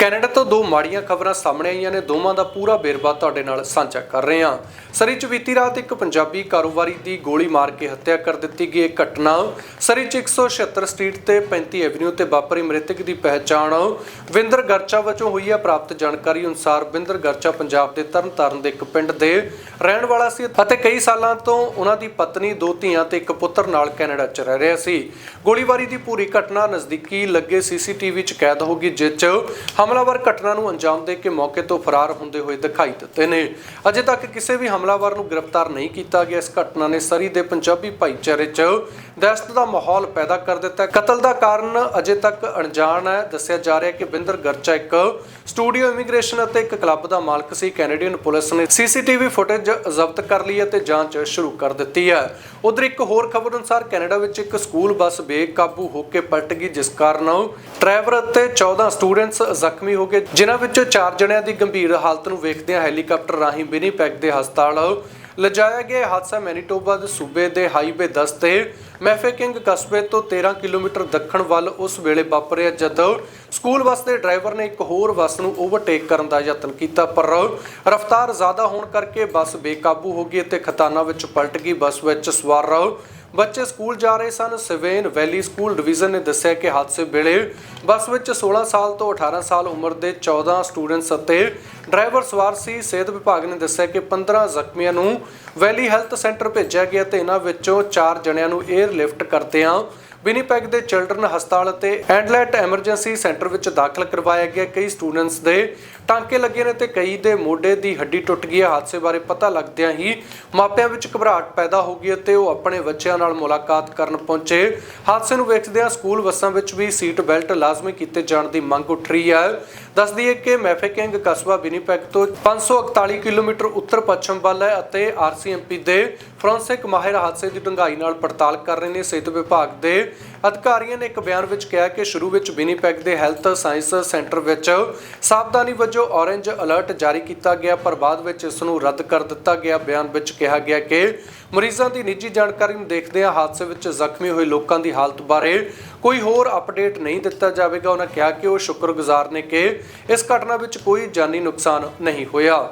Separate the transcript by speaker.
Speaker 1: Canada ਤੋਂ ਦੋ ਮਾੜੀਆਂ ਖਬਰਾਂ ਸਾਹਮਣੇ ਆਈਆਂ ਨੇ। ਦੋਵਾਂ ਦਾ ਪੂਰਾ ਵੇਰਵਾ ਤੁਹਾਡੇ ਨਾਲ ਸਾਂਝਾ ਕਰ ਰਹੇ ਹਾਂ। ਸਰੀ ਚ ਬੀਤੀ ਰਾਤ ਇੱਕ ਪੰਜਾਬੀ ਕਾਰੋਬਾਰੀ ਦੀ ਗੋਲੀ ਮਾਰ ਕੇ ਹੱਤਿਆ ਕਰ ਦਿੱਤੀ ਗਈ। ਇਹ ਘਟਨਾ ਸਰੀ ਚ 176 ਸਟਰੀਟ ਤੇ 35 ਐਵਨਿਊ ਤੇ ਵਾਪਰੀ ਮ੍ਰਿਤਕ ਦੀ ਪਹਿਚਾਣ ਵਿੰਦਰ ਗਰਚਾ ਵਜੋਂ ਹੋਈ ਹੈ। ਪ੍ਰਾਪਤ ਜਾਣਕਾਰੀ ਅਨੁਸਾਰ ਵਿੰਦਰ ਗਰਚਾ ਪੰਜਾਬ ਦੇ ਤਰਨਤਾਰਨ ਦੇ ਇੱਕ ਪਿੰਡ ਦੇ ਰਹਿਣ ਵਾਲਾ ਸੀ ਅਤੇ ਕਈ ਸਾਲਾਂ ਤੋਂ ਉਹਨਾਂ ਦੀ ਪਤਨੀ, ਦੋ ਧੀਆਂ ਤੇ ਇੱਕ ਪੁੱਤਰ ਨਾਲ ਕੈਨੇਡਾ ਚ ਰਹਿ ਰਿਹਾ ਸੀ। ਗੋਲੀਬਾਰੀ ਦੀ ਪੂਰੀ ਘਟਨਾ ਨਜ਼ਦੀਕੀ ਲੱਗੇ ਸੀਸੀਟੀਵੀ ਚ ਕੈਦ ਹੋ ਗਈ, ਜਿਸ ਚ ਹਮਲਾਵਰ ਘਟਨਾ ਨੂੰ ਅੰਜਾਮ ਦੇ ਕੇ ਮੌਕੇ ਤੋਂ ਫਰਾਰ ਹੁੰਦੇ ਹੋਏ ਦਿਖਾਈ ਦਿੱਤੇ ਨੇ। ਅਜੇ ਤੱਕ ਕਿਸੇ ਵੀ ਹਮਲਾਵਰ ਨੂੰ ਗ੍ਰਿਫਤਾਰ ਨਹੀਂ ਕੀਤਾ ਗਿਆ। ਇਸ ਘਟਨਾ ਨੇ ਸਰੀ ਦੇ ਪੰਜਾਬੀ ਭਾਈਚਾਰੇ 'ਚ ਦਹਿਸ਼ਤ ਦਾ ਮਾਹੌਲ ਪੈਦਾ ਕਰ ਦਿੱਤਾ ਕਤਲ ਦਾ ਕਾਰਨ ਅਜੇ ਤੱਕ ਅਣਜਾਣ ਹੈ। ਦੱਸਿਆ ਜਾ ਰਿਹਾ ਹੈ ਕਿ ਬਿੰਦਰ ਗਰਚਾ ਇੱਕ ਸਟੂਡੀਓ ਇਮੀਗ੍ਰੇਸ਼ਨ ਅਤੇ ਇੱਕ ਕਲੱਬ ਦਾ ਮਾਲਕ ਸੀ। ਕੈਨੇਡੀਅਨ ਪੁਲਿਸ ਨੇ ਸੀਸੀਟੀਵੀ ਫੁਟੇਜ ਜ਼ਬਤ ਕਰ ਲਈ ਅਤੇ ਜਾਂਚ ਸ਼ੁਰੂ ਕਰ ਦਿੱਤੀ ਹੈ। ਉਧਰ ਇੱਕ ਹੋਰ ਖਬਰ ਅਨੁਸਾਰ ਕੈਨੇਡਾ ਵਿੱਚ ਇੱਕ ਸਕੂਲ ਬੱਸ ਬੇਕਾਬੂ ਹੋ ਕੇ ਪਲਟ ਗਈ, ਜਿਸ ਕਾਰਨ ਡਰਾਈਵਰ ਅਤੇ 14 ਸਟੂਡੈਂਟਸ ਜ਼ਖਮੀ ਹੋ ਗਏ। ਜਿਨ੍ਹਾਂ ਵਿੱਚੋਂ 4 ਜਣਿਆਂ ਦੀ ਗੰਭੀਰ ਹਾਲਤ ਨੂੰ ਵੇਖਦਿਆਂ ਹੈਲੀਕਾਪਟਰ ਰਾਹੀਂ ਵਿਨੀਪੈਗ ਦੇ ਹਸਪਤਾਲ ਲਿਜਾਇਆ ਗਿਆ। ਹਾਦਸਾ ਮੈਨੀਟੋਬਾ ਦੇ ਸੂਬੇ ਦੇ ਹਾਈਵੇ 10 ਤੇ ਮੈਫੇਕਿੰਗ ਕਸਬੇ ਤੋਂ 13 ਕਿਲੋਮੀਟਰ ਦੱਖਣ ਵੱਲ ਉਸ ਵੇਲੇ ਵਾਪਰਿਆ, ਜਦੋਂ ਸਕੂਲ ਬੱਸ ਦੇ ਡਰਾਈਵਰ ਨੇ ਇੱਕ ਹੋਰ ਬੱਸ ਨੂੰ ਓਵਰਟੇਕ ਕਰਨ ਦਾ ਯਤਨ ਕੀਤਾ, ਪਰ ਰਫ਼ਤਾਰ ਜ਼ਿਆਦਾ ਹੋਣ ਕਰਕੇ ਬੱਸ ਬੇਕਾਬੂ ਹੋ ਗਈ ਅਤੇ ਖਤਾਨਾ ਵਿੱਚ ਪਲਟ ਗਈ। ਬੱਸ ਵਿੱਚ ਸਵਾਰ ਰਹੋ ਬੱਚੇ ਸਕੂਲ ਜਾ ਰਹੇ ਸਨ। ਸਿਵੇਨ ਵੈਲੀ ਸਕੂਲ ਡਿਵੀਜ਼ਨ ਨੇ ਦੱਸਿਆ ਕਿ ਹਾਦਸੇ ਵੇਲੇ ਬੱਸ ਵਿੱਚ 16 ਸਾਲ ਤੋਂ 18 ਸਾਲ ਉਮਰ ਦੇ 14 ਸਟੂਡੈਂਟਸ ਅਤੇ ਡਰਾਈਵਰ ਸਵਾਰ ਸੀ। ਸਿਹਤ ਵਿਭਾਗ ਨੇ ਦੱਸਿਆ ਕਿ 15 ਜ਼ਖਮੀਆਂ ਨੂੰ ਵੈਲੀ ਹੈਲਥ ਸੈਂਟਰ ਭੇਜਿਆ ਗਿਆ ਤੇ ਇਹਨਾਂ ਵਿੱਚੋਂ 4 ਜਣਿਆਂ ਨੂੰ 에ਅਰ ਲਿਫਟ ਕਰਦਿਆਂ ਵਿਨੀਪੈਗ ਦੇ ਚਿਲਡਰਨ ਹਸਪਤਾਲ ਅਤੇ ਐਂਡਲੈਟ ਐਮਰਜੈਂਸੀ ਸੈਂਟਰ ਵਿੱਚ ਦਾਖਲ ਕਰਵਾਇਆ ਗਿਆ ਕਈ ਸਟੂਡੈਂਟਸ ਦੇ ਟਾਂਕੇ ਲੱਗੇ ਨੇ ਤੇ ਕਈ ਦੇ ਮੋਢੇ ਦੀ ਹੱਡੀ ਟੁੱਟ ਗਈ ਹੈ। ਹਾਦਸੇ ਬਾਰੇ ਪਤਾ ਲੱਗਦਿਆਂ ਹੀ ਮਾਪਿਆਂ ਵਿੱਚ ਘਬਰਾਹਟ ਪੈਦਾ ਹੋ ਗਈ ਅਤੇ ਉਹ ਆਪਣੇ ਬੱਚਿਆਂ ਨਾਲ ਮੁਲਾਕਾਤ ਕਰਨ ਪਹੁੰਚੇ। ਹਾਦਸੇ ਨੂੰ ਵੇਖਦਿਆਂ ਸਕੂਲ ਬੱਸਾਂ ਵਿੱਚ ਵੀ ਸੀਟ ਬੈਲਟ ਲਾਜ਼ਮੀ ਕੀਤੇ ਜਾਣ ਦੀ ਮੰਗ ਉੱਠ ਰਹੀ ਹੈ। ਦੱਸ ਦਈਏ ਕਿ ਮੈਫੇਕਿੰਗ ਕਸਬਾ ਵਿਨੀਪੈਗ ਤੋਂ 541 ਕਿਲੋਮੀਟਰ ਉੱਤਰ ਪੱਛਮ ਵੱਲ ਹੈ ਅਤੇ ਆਰਸੀਐਮਪੀ ਦੇ ਫੋਰੈਂਸਿਕ ਮਾਹਿਰ ਹਾਦਸੇ ਦੀ ਡੂੰਘਾਈ ਨਾਲ ਪੜਤਾਲ ਕਰ ਰਹੇ ਨੇ ਸਿਹਤ ਵਿਭਾਗ ਦੇ ਅਧਿਕਾਰੀਆਂ ਨੇ ਇੱਕ ਬਿਆਨ ਵਿੱਚ ਕਿਹਾ ਕਿ ਸ਼ੁਰੂ ਵਿੱਚ ਵਿਨੀਪੈਗ ਦੇ ਹੈਲਥ ਸਾਇੰਸ ਸੈਂਟਰ ਵਿੱਚ ਸਾਵਧਾਨੀ ਵਜੋਂ ਔਰੇਂਜ ਅਲਰਟ ਜਾਰੀ ਕੀਤਾ ਗਿਆ, ਪਰ ਬਾਅਦ ਵਿੱਚ ਇਸ ਨੂੰ ਰੱਦ ਕਰ ਦਿੱਤਾ ਗਿਆ। ਬਿਆਨ ਵਿੱਚ ਕਿਹਾ ਗਿਆ ਕਿ ਮਰੀਜ਼ਾਂ ਦੀ ਨਿੱਜੀ ਜਾਣਕਾਰੀ ਨੂੰ ਦੇਖਦਿਆਂ ਹਾਦਸੇ ਵਿੱਚ ਜ਼ਖਮੀ ਹੋਏ ਲੋਕਾਂ ਦੀ ਹਾਲਤ ਬਾਰੇ ਕੋਈ ਹੋਰ ਅਪਡੇਟ ਨਹੀਂ ਦਿੱਤਾ ਜਾਵੇਗਾ। ਉਹਨਾਂ ਕਿਹਾ ਕਿ ਉਹ ਸ਼ੁਕਰਗੁਜ਼ਾਰ ਨੇ ਕਿ ਇਸ ਘਟਨਾ ਵਿੱਚ ਕੋਈ ਜਾਨੀ ਨੁਕਸਾਨ ਨਹੀਂ ਹੋਇਆ।